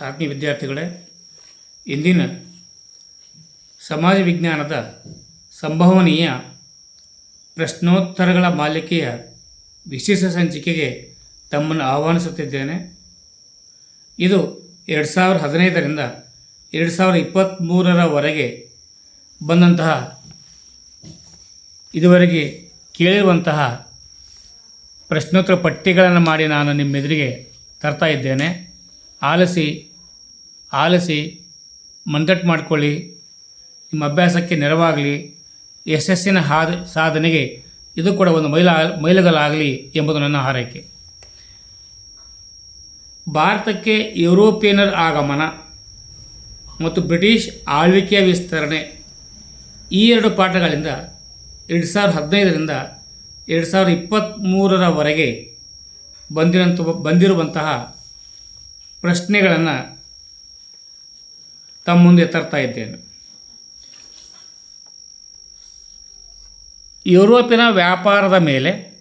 ಆತ್ಮೀಯ ವಿದ್ಯಾರ್ಥಿಗಳೇ, ಇಂದಿನ ಸಮಾಜ ವಿಜ್ಞಾನದ ಸಂಭವನೀಯ ಪ್ರಶ್ನೋತ್ತರಗಳ ಮಾಲಿಕೆಯ ವಿಶೇಷ ಸಂಚಿಕೆಗೆ ತಮ್ಮನ್ನು ಆಹ್ವಾನಿಸುತ್ತಿದ್ದೇನೆ. ಇದು ಎರಡು ಸಾವಿರದ ಹದಿನೈದರಿಂದ ಎರಡು ಸಾವಿರದ ಇಪ್ಪತ್ತ್ಮೂರರವರೆಗೆ ಬಂದಂತಹ, ಇದುವರೆಗೆ ಕೇಳಿರುವಂತಹ ಪ್ರಶ್ನೋತ್ತರ ಪಟ್ಟಿಗಳನ್ನು ಮಾಡಿ ನಾನು ನಿಮ್ಮೆದುರಿಗೆ ತರ್ತಾ ಇದ್ದೇನೆ. ಆಲಿಸಿ ಆಲಿಸಿ ಮಂದಟ್ಟು ಮಾಡಿಕೊಳ್ಳಿ. ನಿಮ್ಮ ಅಭ್ಯಾಸಕ್ಕೆ ನೆರವಾಗಲಿ. ಯಶಸ್ಸಿನ ಹಾದ, ಸಾಧನೆಗೆ ಇದು ಕೂಡ ಒಂದು ಮೈಲ ಮೈಲುಗಲಾಗಲಿ ಎಂಬುದು ನನ್ನ ಹಾರೈಕೆ. ಭಾರತಕ್ಕೆ ಯುರೋಪಿಯನರ ಆಗಮನ ಮತ್ತು ಬ್ರಿಟಿಷ್ ಆಳ್ವಿಕೆಯ ವಿಸ್ತರಣೆ ಈ ಎರಡು ಪಾಠಗಳಿಂದ ಎರಡು ಸಾವಿರದ ಹದಿನೈದರಿಂದ ಎರಡು ಸಾವಿರದ ಇಪ್ಪತ್ತ್ಮೂರರವರೆಗೆ ಬಂದಿರಂತ, ಬಂದಿರುವಂತಹ ಪ್ರಶ್ನೆಗಳನ್ನು ತಮ್ಮ ಮುಂದೆ ತರ್ತಾ ಇದ್ದೇನೆ. ಯುರೋಪಿನ ವ್ಯಾಪಾರದ ಮೇಲೆ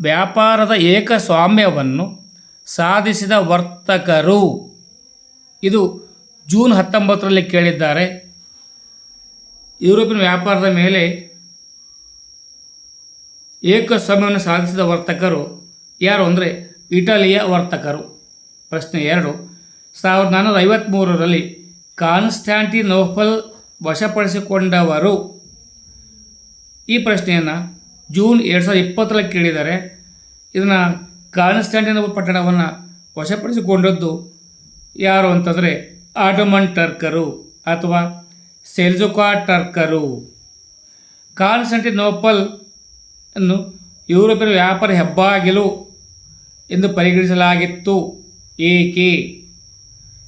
ವ್ಯಾಪಾರದ ಏಕಸ್ವಾಮ್ಯವನ್ನು ಸಾಧಿಸಿದ ವರ್ತಕರು. ಇದು ಜೂನ್ ಹತ್ತೊಂಬತ್ತರಲ್ಲಿ ಕೇಳಿದ್ದಾರೆ. ಯುರೋಪಿನ ವ್ಯಾಪಾರದ ಮೇಲೆ ಏಕಸ್ವಾಮ್ಯವನ್ನು ಸಾಧಿಸಿದ ವರ್ತಕರು ಯಾರು ಅಂದರೆ ಇಟಲಿಯ ವರ್ತಕರು. ಪ್ರಶ್ನೆ ಎರಡು. ಸಾವಿರದ ನಾನ್ನೂರ ಐವತ್ತ್ಮೂರರಲ್ಲಿ ಕಾನ್ಸ್ಟ್ಯಾಂಟಿನೋಫಲ್ ವಶಪಡಿಸಿಕೊಂಡವರು. ಈ ಪ್ರಶ್ನೆಯನ್ನು ಜೂನ್ ಎರಡು ಸಾವಿರದ ಇಪ್ಪತ್ತರಲ್ಲಿ ಕೇಳಿದ್ದಾರೆ ಇದನ್ನು ಕಾನ್ಸ್ಟ್ಯಾಂಟಿನೋಫಲ್ ಪಟ್ಟಣವನ್ನು ವಶಪಡಿಸಿಕೊಂಡದ್ದು ಯಾರು ಅಂತಂದರೆ ಆಟೋಮನ್ ಟರ್ಕರು ಅಥವಾ ಸೆಲ್ಜುಕಾ ಟರ್ಕರು. ಕಾನ್ಸ್ಟಂಟಿನೋಪಲ್ ಅನ್ನು ಯುರೋಪಿನ ವ್ಯಾಪಾರ ಹೆಬ್ಬಾಗಿಲು ಎಂದು ಪರಿಗಣಿಸಲಾಗಿತ್ತು. ಏಕೆ?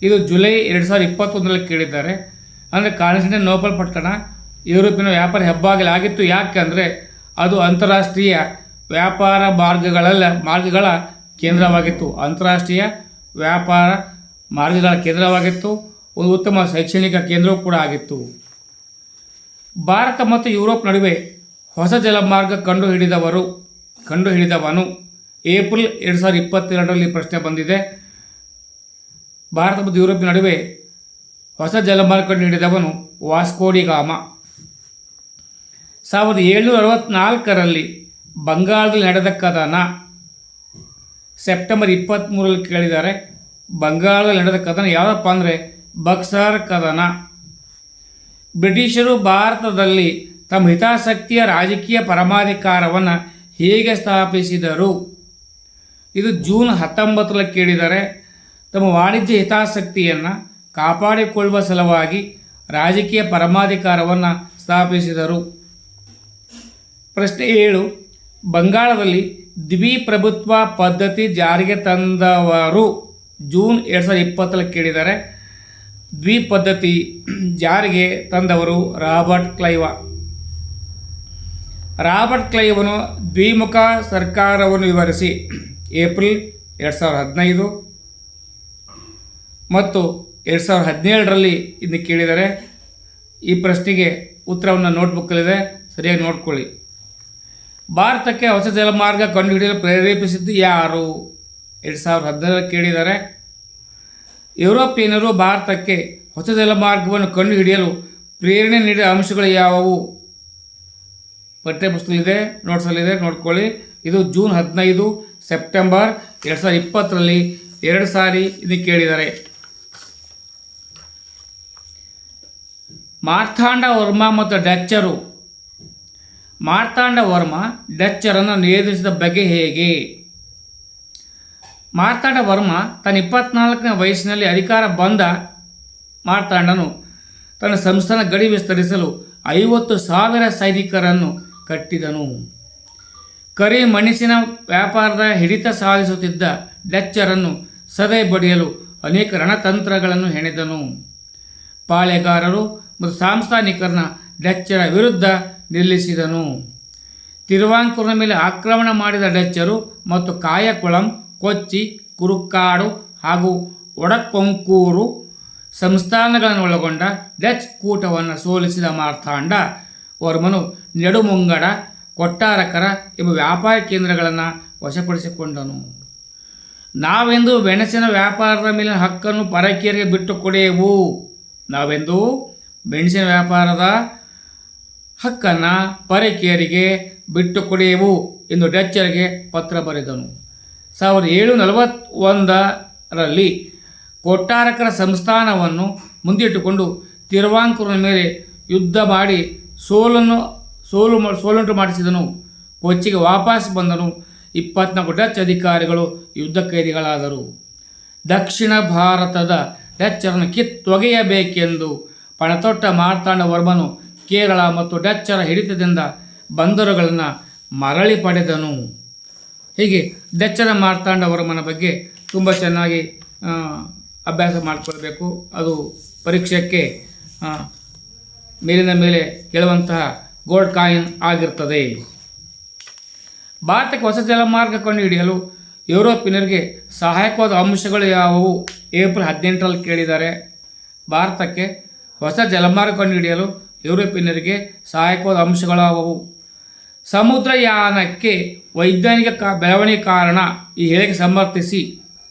ಇದು ಜುಲೈ ಎರಡು ಸಾವಿರದ ಇಪ್ಪತ್ತೊಂದರಲ್ಲಿ ಕೇಳಿದ್ದಾರೆ. ಅಂದರೆ ಕಾನ್ಸ್ಟಂಟಿನೋಪಲ್ ಪಟ್ಟಣ ಯುರೋಪಿನ ವ್ಯಾಪಾರ ಹೆಬ್ಬಾಗಿಲಾಗಿತ್ತು ಯಾಕೆ ಅಂದರೆ ಅದು ಅಂತಾರಾಷ್ಟ್ರೀಯ ವ್ಯಾಪಾರ ಮಾರ್ಗಗಳಲ್ಲ, ಮಾರ್ಗಗಳ ಕೇಂದ್ರವಾಗಿತ್ತು. ಅಂತಾರಾಷ್ಟ್ರೀಯ ವ್ಯಾಪಾರ ಮಾರ್ಗಗಳ ಕೇಂದ್ರವಾಗಿತ್ತು. ಒಂದು ಉತ್ತಮ ಶೈಕ್ಷಣಿಕ ಕೇಂದ್ರವೂ ಕೂಡ ಆಗಿತ್ತು. ಭಾರತ ಮತ್ತು ಯುರೋಪ್ ನಡುವೆ ಹೊಸ ಜಲಮಾರ್ಗ ಕಂಡುಹಿಡಿದವರು, ಕಂಡುಹಿಡಿದವನು ಏಪ್ರಿಲ್ ಎರಡು ಸಾವಿರದ ಇಪ್ಪತ್ತೆರಡರಲ್ಲಿ ಪ್ರಶ್ನೆ ಬಂದಿದೆ. ಭಾರತ ಮತ್ತು ಯುರೋಪ್ ನಡುವೆ ಹೊಸ ಜಲಮಾರ್ಗ ನೀಡಿದವನು ವಾಸ್ಕೋಡಿಗಾಮ ಸಾವಿರದ ಏಳ್ನೂರ ಅರವತ್ತ್ನಾಲ್ಕರಲ್ಲಿ ಬಂಗಾಳದಲ್ಲಿ ನಡೆದ ಕದನ ಸೆಪ್ಟೆಂಬರ್ ಇಪ್ಪತ್ತ್ಮೂರಲ್ಲಿ ಕೇಳಿದ್ದಾರೆ. ಬಂಗಾಳದಲ್ಲಿ ನಡೆದ ಕದನ ಯಾವುದಪ್ಪ ಅಂದರೆ ಬಕ್ಸಾರ್ ಕದನ. ಬ್ರಿಟಿಷರು ಭಾರತದಲ್ಲಿ ತಮ್ಮ ಹಿತಾಸಕ್ತಿಯ ರಾಜಕೀಯ ಪರಮಾಧಿಕಾರವನ್ನು ಹೇಗೆ ಸ್ಥಾಪಿಸಿದರು? ಇದು ಜೂನ್ ಹತ್ತೊಂಬತ್ತರಲ್ಲಿ ಕೇಳಿದರೆ ತಮ್ಮ ವಾಣಿಜ್ಯ ಹಿತಾಸಕ್ತಿಯನ್ನು ಕಾಪಾಡಿಕೊಳ್ಳುವ ಸಲುವಾಗಿ ರಾಜಕೀಯ ಪರಮಾಧಿಕಾರವನ್ನು ಸ್ಥಾಪಿಸಿದರು. ಪ್ರಶ್ನೆ ಏಳು, ಬಂಗಾಳದಲ್ಲಿ ದ್ವಿಪ್ರಭುತ್ವ ಪದ್ಧತಿ ಜಾರಿಗೆ ತಂದವರು ಜೂನ್ ಎರಡು ಸಾವಿರದ ಇಪ್ಪತ್ತರಲ್ಲಿ ಕೇಳಿದರೆ ದ್ವಿಪದ್ಧತಿ ಜಾರಿಗೆ ತಂದವರು ರಾಬರ್ಟ್ ಕ್ಲೈವ. ರಾಬರ್ಟ್ ಕ್ಲೈವನು ದ್ವಿಮುಖ ಸರ್ಕಾರವನ್ನು ವಿವರಿಸಿ, ಏಪ್ರಿಲ್ ಎರಡು ಸಾವಿರದ ಹದಿನೈದು ಮತ್ತು ಎರಡು ಸಾವಿರದ ಹದಿನೇಳರಲ್ಲಿ ಇದನ್ನು ಕೇಳಿದರೆ ಈ ಪ್ರಶ್ನೆಗೆ ಉತ್ತರವನ್ನು ನೋಟ್ಬುಕ್ಕಲ್ಲಿದೆ, ಸರಿಯಾಗಿ ನೋಡ್ಕೊಳ್ಳಿ. ಭಾರತಕ್ಕೆ ಹೊಸ ಜಲಮಾರ್ಗ ಕಂಡುಹಿಡಿಯಲು ಪ್ರೇರೇಪಿಸಿದ್ದು ಯಾರು? ಎರಡು ಸಾವಿರದ ಹದಿನೇಳರಲ್ಲಿ ಕೇಳಿದ್ದಾರೆ ಯುರೋಪಿಯನರು ಭಾರತಕ್ಕೆ ಹೊಸ ಜಲಮಾರ್ಗವನ್ನು ಕಂಡುಹಿಡಿಯಲು ಪ್ರೇರಣೆ ನೀಡಿದ ಅಂಶಗಳು ಯಾವುವು? ಪಠ್ಯ ಪುಸ್ತಕದಲ್ಲಿದೆ ನೋಟ್ಸಲ್ಲಿದೆ ನೋಡ್ಕೊಳ್ಳಿ. ಇದು ಜೂನ್ ಹದಿನೈದು, ಸೆಪ್ಟೆಂಬರ್ ಎರಡು ಸಾವಿರದ ಇಪ್ಪತ್ತರಲ್ಲಿ ಎರಡು ಸಾರಿ ಇದು ಕೇಳಿದ್ದಾರೆ ಮಾರ್ಥಾಂಡ ವರ್ಮ ಮತ್ತು ಡಚ್ಚರು. ಮಾರ್ತಾಂಡ ವರ್ಮ, ಡಚ್ಚರನ್ನು ನಿಯಂತ್ರಿಸಿದ ಬಗೆ ಹೇಗೆ? ಮಾರ್ತಾಂಡ ವರ್ಮ ತನ್ನ ಇಪ್ಪತ್ನಾಲ್ಕನೇ ವಯಸ್ಸಿನಲ್ಲಿ ಅಧಿಕಾರ ಬಂದ ಮಾರ್ತಾಂಡನು ತನ್ನ ಸಂಸ್ಥಾನ ಗಡಿ ವಿಸ್ತರಿಸಲು ಐವತ್ತು ಸಾವಿರ ಸೈನಿಕರನ್ನು ಕಟ್ಟಿದನು. ಕರಿ ಮಣಿಸಿನ ವ್ಯಾಪಾರದ ಹಿಡಿತ ಸಾಧಿಸುತ್ತಿದ್ದ ಡಚ್ಚರನ್ನು ಸದೆ ಬಡಿಯಲು ಅನೇಕ ರಣತಂತ್ರಗಳನ್ನು ಹೆಣೆದನು. ಪಾಳೆಗಾರರು ಮತ್ತು ಸಾಂಸ್ಥಾನಿಕರನ್ನ ಡಚ್ಚರ ವಿರುದ್ಧ ನಿಲ್ಲಿಸಿದನು. ತಿರುವಾಂಕೂರಿನ ಮೇಲೆ ಆಕ್ರಮಣ ಮಾಡಿದ ಡಚ್ಚರು ಮತ್ತು ಕಾಯಕುಳಂ, ಕೊಚ್ಚಿ, ಕುರುಕ್ಕಾಡು ಹಾಗೂ ಒಡಕೊಂಕೂರು ಸಂಸ್ಥಾನಗಳನ್ನು ಒಳಗೊಂಡ ಡಚ್ ಕೂಟವನ್ನು ಸೋಲಿಸಿದ ಮಾರ್ಥಾಂಡ ವರ್ಮನು ನೆಡುಮುಂಗಡ, ಕೊಟ್ಟಾರಕರ ಎಂಬ ವ್ಯಾಪಾರ ಕೇಂದ್ರಗಳನ್ನು ವಶಪಡಿಸಿಕೊಂಡನು. ನಾವೆಂದು ವೆಣಸಿನ ವ್ಯಾಪಾರದ ಮೇಲಿನ ಹಕ್ಕನ್ನು ಪರಕೀಯರಿಗೆ ಬಿಟ್ಟು ಕೊಡೆಯವು ನಾವೆಂದು ಮೆಣಸಿನ ವ್ಯಾಪಾರದ ಹಕ್ಕನ್ನು ಪರಕೀಯರಿಗೆ ಬಿಟ್ಟು ಕೊಡೆಯವು ಎಂದು ಡಚ್ಚರಿಗೆ ಪತ್ರ ಬರೆದನು. ಸಾವಿರದ ಏಳು ನಲವತ್ತೊಂದರಲ್ಲಿ ಕೊಟ್ಟಾರಕರ ಸಂಸ್ಥಾನವನ್ನು ಮುಂದಿಟ್ಟುಕೊಂಡು ತಿರುವಾಂಕೂರಿನ ಮೇಲೆ ಯುದ್ಧ ಮಾಡಿ ಸೋಲನ್ನು ಸೋಲು ಸೋಲುಂಟು ಮಾಡಿಸಿದನು. ಕೊಚ್ಚಿಗೆ ವಾಪಸ್ ಬಂದನು. ಇಪ್ಪತ್ನಾಲ್ಕು ಡಚ್ ಅಧಿಕಾರಿಗಳು ಯುದ್ಧ ಕೈದಿಗಳಾದರು. ದಕ್ಷಿಣ ಭಾರತದ ಡಚ್ಚರನ್ನು ಕಿತ್ತೊಗೆಯಬೇಕೆಂದು ಪಣತೊಟ್ಟ ಮಾರ್ತಾಂಡ ವರ್ಮನು ಕೇರಳ ಮತ್ತು ಡಚ್ಚರ ಹಿಡಿತದಿಂದ ಬಂದರುಗಳನ್ನು ಮರಳಿ ಪಡೆದನು. ಹೀಗೆ ಡಚ್ಚರ ಮಾರ್ತಾಂಡ ವರ್ಮನ ಬಗ್ಗೆ ತುಂಬ ಚೆನ್ನಾಗಿ ಅಭ್ಯಾಸ ಮಾಡಿಕೊಳ್ಬೇಕು. ಅದು ಪರೀಕ್ಷೆಗೆ ಮೇಲಿನ ಮೇಲೆ ಕೇಳುವಂತಹ ಗೋಲ್ಡ್ ಕಾಯಿನ್ ಆಗಿರ್ತದೆ. ಭಾರತಕ್ಕೆ ಹೊಸ ಜಲಮಾರ್ಗ ಕಂಡುಹಿಡಿಯಲು ಯುರೋಪಿನರಿಗೆ ಸಹಾಯಕವಾದ ಅಂಶಗಳು ಯಾವುವು? ಏಪ್ರಿಲ್ ಹದಿನೆಂಟರಲ್ಲಿ ಕೇಳಿದ್ದಾರೆ. ಭಾರತಕ್ಕೆ ಹೊಸ ಜಲಮಾರ್ಗ ಕಂಡುಹಿಡಿಯಲು ಯುರೋಪಿನರಿಗೆ ಸಹಾಯಕವಾದ ಅಂಶಗಳು ಯಾವುವು ಸಮುದ್ರಯಾನಕ್ಕೆ ವೈಜ್ಞಾನಿಕ ಕಾ, ಬೆಳವಣಿಗೆ ಕಾರಣ ಈ ಹೇಳಿಕೆ ಸಮರ್ಥಿಸಿ.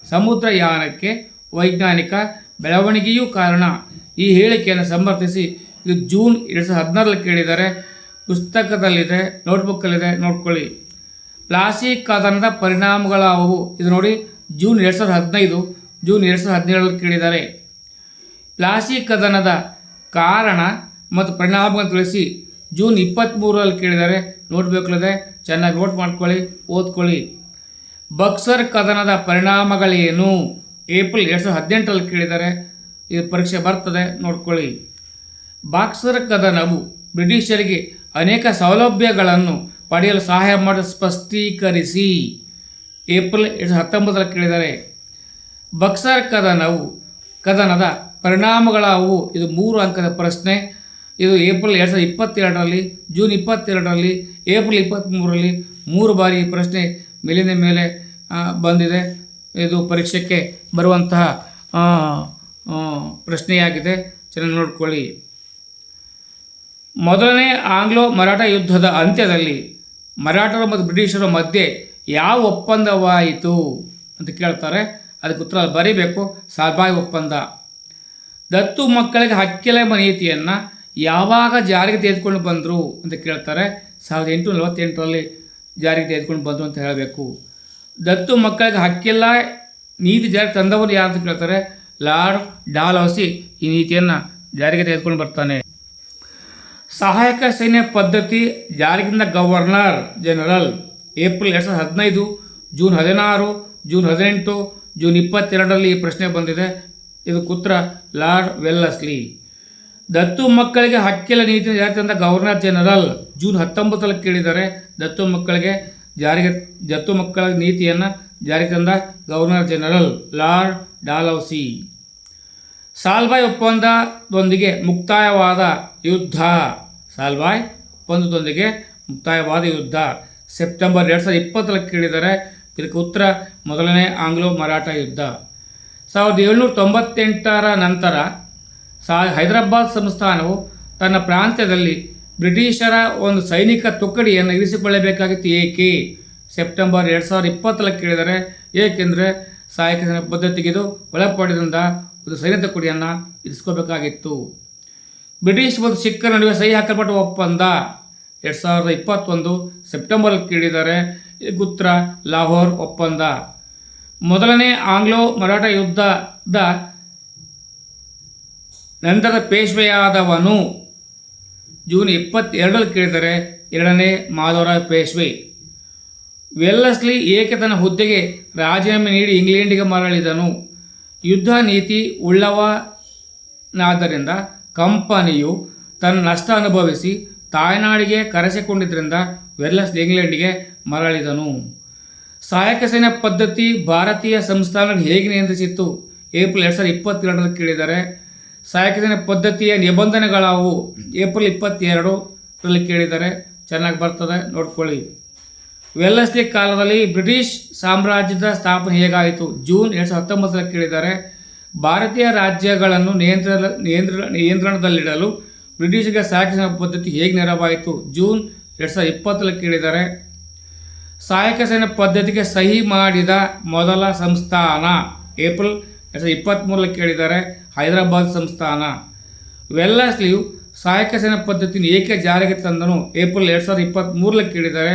ಸಮುದ್ರಯಾನಕ್ಕೆ ವೈಜ್ಞಾನಿಕ ಬೆಳವಣಿಗೆಯೂ ಕಾರಣ ಈ ಹೇಳಿಕೆಯನ್ನು ಸಮರ್ಥಿಸಿ. ಇದು ಜೂನ್ ಎರಡು ಸಾವಿರದ ಹದಿನಾರರಲ್ಲಿ ಕೇಳಿದ್ದಾರೆ ಪುಸ್ತಕದಲ್ಲಿದೆ, ನೋಟ್ಬುಕ್ಕಲ್ಲಿದೆ, ನೋಡ್ಕೊಳ್ಳಿ. ಪ್ಲಾಸ್ಟಿಕ್ ಕದನದ ಪರಿಣಾಮಗಳಾವು ಇದು ನೋಡಿ, ಜೂನ್ ಎರಡು ಸಾವಿರದ ಹದಿನೈದು, ಜೂನ್ ಎರಡು ಸಾವಿರದ ಹದಿನೇಳರಲ್ಲಿ ಕೇಳಿದ್ದಾರೆ ಪ್ಲಾಸ್ಟಿಕ್ ಕದನದ ಕಾರಣ ಮತ್ತು ಪರಿಣಾಮ ತಿಳಿಸಿ. ಜೂನ್ ಇಪ್ಪತ್ತ್ಮೂರರಲ್ಲಿ ಕೇಳಿದ್ದಾರೆ ನೋಡಬೇಕಲ್ಲದೆ, ಚೆನ್ನಾಗಿ ನೋಟ್ ಮಾಡ್ಕೊಳ್ಳಿ, ಓದ್ಕೊಳ್ಳಿ. ಬಕ್ಸರ್ ಕದನದ ಪರಿಣಾಮಗಳೇನು? ಏಪ್ರಿಲ್ ಎರಡು ಸಾವಿರದ ಹದಿನೆಂಟರಲ್ಲಿ ಕೇಳಿದ್ದಾರೆ ಇದು ಪರೀಕ್ಷೆ ಬರ್ತದೆ, ನೋಡ್ಕೊಳ್ಳಿ. ಬಾಕ್ಸರ್ ಕದನವು ಬ್ರಿಟಿಷರಿಗೆ ಅನೇಕ ಸೌಲಭ್ಯಗಳನ್ನು ಪಡೆಯಲು ಸಹಾಯ ಮಾಡಿ ಸ್ಪಷ್ಟೀಕರಿಸಿ. ಏಪ್ರಿಲ್ ಎರಡು ಸಾವಿರದ ಹತ್ತೊಂಬತ್ತರಲ್ಲಿ ಕೇಳಿದ್ದಾರೆ ಬಕ್ಸರ್ ಕದನವು ಕದನದ ಪರಿಣಾಮಗಳಾವು. ಇದು ಮೂರು ಅಂಕದ ಪ್ರಶ್ನೆ. ಇದು ಏಪ್ರಿಲ್ ಎರಡು ಸಾವಿರದ ಇಪ್ಪತ್ತೆರಡರಲ್ಲಿ, ಜೂನ್ ಇಪ್ಪತ್ತೆರಡರಲ್ಲಿ, ಏಪ್ರಿಲ್ ಇಪ್ಪತ್ತ್ಮೂರರಲ್ಲಿ ಮೂರು ಬಾರಿ ಈ ಪ್ರಶ್ನೆ ಮೇಲಿನ ಮೇಲೆ ಬಂದಿದೆ. ಇದು ಪರೀಕ್ಷೆಗೆ ಬರುವಂತಹ ಪ್ರಶ್ನೆಯಾಗಿದೆ. ಚೆನ್ನಾಗಿ ನೋಡ್ಕೊಳ್ಳಿ. ಮೊದಲನೇ ಆಂಗ್ಲೋ ಮರಾಠ ಯುದ್ಧದ ಅಂತ್ಯದಲ್ಲಿ ಮರಾಠರು ಮತ್ತು ಬ್ರಿಟಿಷರ ಮಧ್ಯೆ ಯಾವ ಒಪ್ಪಂದವಾಯಿತು ಅಂತ ಕೇಳ್ತಾರೆ. ಅದಕ್ಕೆ ಉತ್ತರ ಬರೀಬೇಕು. ಸಾಬಾಯಿ ಒಪ್ಪಂದ. ದತ್ತು ಮಕ್ಕಳಿಗೆ ಹಕ್ಕಿಲೆ ನೀತಿಯನ್ನು ಯಾವಾಗ ಜಾರಿಗೆ ತೆಗೆದುಕೊಂಡು ಬಂದರು ಅಂತ ಕೇಳ್ತಾರೆ. ಸಾವಿರದ ಎಂಟು ನಲವತ್ತೆಂಟರಲ್ಲಿ ಜಾರಿಗೆ ತೆಗೆದುಕೊಂಡು ಬಂದರು ಅಂತ ಹೇಳಬೇಕು. ದತ್ತು ಮಕ್ಕಳಿಗೆ ಹಕ್ಕಿಲ್ಲ, ನೀತಿ ಜಾರಿಗೆ ತಂದವರು ಯಾರು ಅಂತ ಕೇಳ್ತಾರೆ. ಲಾರ್ಡ್ ಡಾಲ್ ಹೌಸಿ ಈ ನೀತಿಯನ್ನು ಜಾರಿಗೆ ತೆಗೆದುಕೊಂಡು ಬರ್ತಾನೆ. ಸಹಾಯಕ ಸೈನ್ಯ ಪದ್ಧತಿ ಜಾರಿಗಿಂದ ಗವರ್ನರ್ ಜನರಲ್ ಏಪ್ರಿಲ್ ಎರಡು ಸಾವಿರದ ಹದಿನೈದು, ಜೂನ್ ಹದಿನಾರು, ಜೂನ್ ಹದಿನೆಂಟು, ಜೂನ್ ಇಪ್ಪತ್ತೆರಡರಲ್ಲಿ ಈ ಪ್ರಶ್ನೆ ಬಂದಿದೆ. ಇದಕ್ಕೆ ಕುತ್ರ ಲಾರ್ಡ್ ವೆಲ್ಲಸ್ಲಿ. ದತ್ತು ಮಕ್ಕಳಿಗೆ ಹಕ್ಕಿಲ್ಲ ನೀತಿ ಜಾರಿ ತಂದ ಗವರ್ನರ್ ಜನರಲ್. ಜೂನ್ ಹತ್ತೊಂಬತ್ತರಲ್ಲಿ ಕೇಳಿದ್ದಾರೆ ದತ್ತು ಮಕ್ಕಳಿಗೆ ಜಾರಿಗೆ, ದತ್ತು ಮಕ್ಕಳ ನೀತಿಯನ್ನು ಜಾರಿಗೆ ತಂದ governor general lord Dalhousie. Salbai ಒಪ್ಪಂದದೊಂದಿಗೆ ಮುಕ್ತಾಯವಾದ ಯುದ್ಧ. ಸಾಲ್ಬಾಯ್ ಒಪ್ಪಂದದೊಂದಿಗೆ ಮುಕ್ತಾಯವಾದ ಯುದ್ಧ. ಸೆಪ್ಟೆಂಬರ್ ಎರಡು ಸಾವಿರದ ಇಪ್ಪತ್ತರಲ್ಲಿ ಕೇಳಿದರೆ ಇದಕ್ಕೆ ಉತ್ತರ ಮೊದಲನೇ ಆಂಗ್ಲೋ ಮರಾಠ ಯುದ್ಧ. ಸಾವಿರದ ಏಳ್ನೂರ ತೊಂಬತ್ತೆಂಟರ ನಂತರ ಸಾ ಹೈದರಾಬಾದ್ ಸಂಸ್ಥಾನವು ತನ್ನ ಪ್ರಾಂತ್ಯದಲ್ಲಿ ಬ್ರಿಟಿಷರ ಒಂದು ಸೈನಿಕ ತುಕಡಿಯನ್ನು ಇರಿಸಿಕೊಳ್ಳಬೇಕಾಗಿತ್ತು. ಏಕೆ? ಸೆಪ್ಟೆಂಬರ್ ಎರಡು ಸಾವಿರದ ಇಪ್ಪತ್ತರಲ್ಲಿ ಕೇಳಿದರೆ ಏಕೆಂದರೆ ಸಹಾಯಕ ಪದ್ಧತಿಗೆ ಇದು ಒಳಪಡಿದಿಂದ ಒಂದು ಸೈನಿಕ ತುಕಡಿಯನ್ನು ಇರಿಸ್ಕೋಬೇಕಾಗಿತ್ತು ಬ್ರಿಟಿಷ್ ಮತ್ತು ಸಿಖ್ಖರ ನಡುವೆ ಸಹಿ ಹಾಕಲ್ಪಟ್ಟ ಒಪ್ಪಂದ ಎರಡು ಸಾವಿರದ ಇಪ್ಪತ್ತೊಂದು ಸೆಪ್ಟೆಂಬರ್ ಕೇಳಿದರೆ ಗುತ್ರ ಲಾಹೋರ್ ಒಪ್ಪಂದ. ಮೊದಲನೇ ಆಂಗ್ಲೋ ಮರಾಠ ಯುದ್ಧದ ನಂತರದ ಪೇಶ್ವೆಯಾದವನು. ಜೂನ್ ಇಪ್ಪತ್ತೆರಡರಲ್ಲಿ ಕೇಳಿದರೆ ಎರಡನೇ ಮಾಧವರ ಪೇಶ್ವೆ. ವೆಲ್ಲಸ್ಲಿ ಏಕೆ ತನ್ನ ಹುದ್ದೆಗೆ ರಾಜೀನಾಮೆ ನೀಡಿ ಇಂಗ್ಲೆಂಡಿಗೆ ಮರಳಿದನು? ಯುದ್ಧ ನೀತಿ ಉಳ್ಳವನಾದ್ದರಿಂದ ಕಂಪನಿಯು ತನ್ನ ನಷ್ಟ ಅನುಭವಿಸಿ ತಾಯ್ನಾಡಿಗೆ ಕರೆಸಿಕೊಂಡಿದ್ದರಿಂದ ವೆಲ್ಲಸ್ಲಿ ಇಂಗ್ಲೆಂಡಿಗೆ ಮರಳಿದನು. ಸಹಾಯಕ ಸೈನ್ಯ ಪದ್ಧತಿ ಭಾರತೀಯ ಸಂಸ್ಥಾನ ಹೇಗೆ ನಿಯಂತ್ರಿಸಿತ್ತು? ಏಪ್ರಿಲ್ ಎರಡು ಸಾವಿರದ ಇಪ್ಪತ್ತೆರಡರಲ್ಲಿ ಕೇಳಿದ್ದಾರೆ ಸಹಾಯಕ ಸೈನ್ಯ ಪದ್ಧತಿಯ ನಿಬಂಧನೆಗಳಾವು ಏಪ್ರಿಲ್ ಇಪ್ಪತ್ತೆರಡರಲ್ಲಿ ಕೇಳಿದ್ದಾರೆ ಚೆನ್ನಾಗಿ ಬರ್ತದೆ, ನೋಡ್ಕೊಳ್ಳಿ. ವೆಲ್ಲಸ್ಲಿ ಕಾಲದಲ್ಲಿ ಬ್ರಿಟಿಷ್ ಸಾಮ್ರಾಜ್ಯದ ಸ್ಥಾಪನೆ ಹೇಗಾಯಿತು? ಜೂನ್ ಎರಡು ಸಾವಿರದ ಹತ್ತೊಂಬತ್ತರಲ್ಲಿ ಕೇಳಿದ್ದಾರೆ ಭಾರತೀಯ ರಾಜ್ಯಗಳನ್ನು ನಿಯಂತ್ರಣ ನಿಯಂತ್ರಣ ನಿಯಂತ್ರಣದಲ್ಲಿಡಲು ಬ್ರಿಟಿಷರಿಗೆ ಸಹಾಯಕ ಸೈನ್ಯ ಪದ್ಧತಿ ಹೇಗೆ ನೆರವಾಯಿತು? ಜೂನ್ ಎರಡು ಸಾವಿರದ ಇಪ್ಪತ್ತರಲ್ಲಿ ಕೇಳಿದ್ದಾರೆ ಸಹಾಯಕ ಸೇನೆ ಪದ್ಧತಿಗೆ ಸಹಿ ಮಾಡಿದ ಮೊದಲ ಸಂಸ್ಥಾನ ಏಪ್ರಿಲ್ ಎರಡು ಸಾವಿರದ ಇಪ್ಪತ್ತ್ಮೂರಲ್ಲಿ ಕೇಳಿದ್ದಾರೆ, ಹೈದರಾಬಾದ್ ಸಂಸ್ಥಾನ. ವೆಲ್ಲಾಸ್ಲಿಯು ಸಹಾಯಕ ಸೇನಾ ಪದ್ಧತಿಯನ್ನು ಏಕೆ ಜಾರಿಗೆ ತಂದನು? ಏಪ್ರಿಲ್ ಎರಡು ಸಾವಿರದ ಇಪ್ಪತ್ತ್ಮೂರಲ್ಲಿ ಕೇಳಿದ್ದಾರೆ,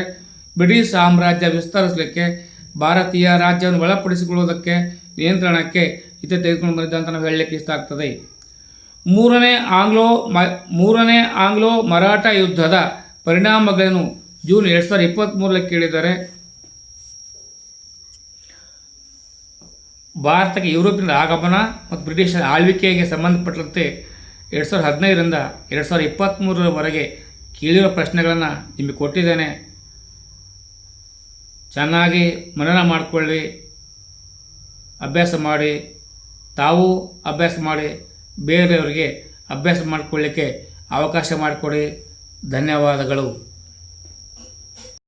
ಬ್ರಿಟಿಷ್ ಸಾಮ್ರಾಜ್ಯ ವಿಸ್ತರಿಸಲಿಕ್ಕೆ ಭಾರತೀಯ ರಾಜ್ಯವನ್ನು ಒಳಪಡಿಸಿಕೊಳ್ಳುವುದಕ್ಕೆ, ನಿಯಂತ್ರಣಕ್ಕೆ ಇತ ತೆಗೆದುಕೊಂಡು ಬಂದಿದ್ದ ಅಂತ ನಾವು ಹೇಳಲಿಕ್ಕೆ ಇಷ್ಟ ಆಗ್ತದೆ. ಮೂರನೇ ಆಂಗ್ಲೋ ಮ, ಮೂರನೇ ಆಂಗ್ಲೋ ಮರಾಠ ಯುದ್ಧದ ಪರಿಣಾಮಗಳನ್ನು ಜೂನ್ ಎರಡು ಸಾವಿರದ ಇಪ್ಪತ್ತ್ಮೂರಲ್ಲಿ ಕೇಳಿದ್ದಾರೆ. ಭಾರತಕ್ಕೆ ಯುರೋಪಿನ ಆಗಮನ ಮತ್ತು ಬ್ರಿಟಿಷರ ಆಳ್ವಿಕೆಗೆ ಸಂಬಂಧಪಟ್ಟಂತೆ ಎರಡು ಸಾವಿರದ ಹದಿನೈದರಿಂದ ಎರಡು ಸಾವಿರದ ಇಪ್ಪತ್ತ್ಮೂರರವರೆಗೆ ಕೇಳಿರೋ ಪ್ರಶ್ನೆಗಳನ್ನು ನಿಮಗೆ ಕೊಟ್ಟಿದ್ದೇನೆ. ಚೆನ್ನಾಗಿ ಮನನ ಮಾಡಿಕೊಳ್ಳಿ, ಅಭ್ಯಾಸ ಮಾಡಿ, ತಾವು ಅಭ್ಯಾಸ ಮಾಡಿ, ಬೇರೆಯವರಿಗೆ ಅಭ್ಯಾಸ ಮಾಡಿಕೊಳ್ಳಿಕ್ಕೆ ಅವಕಾಶ ಮಾಡಿಕೊಡಿ. ಧನ್ಯವಾದಗಳು.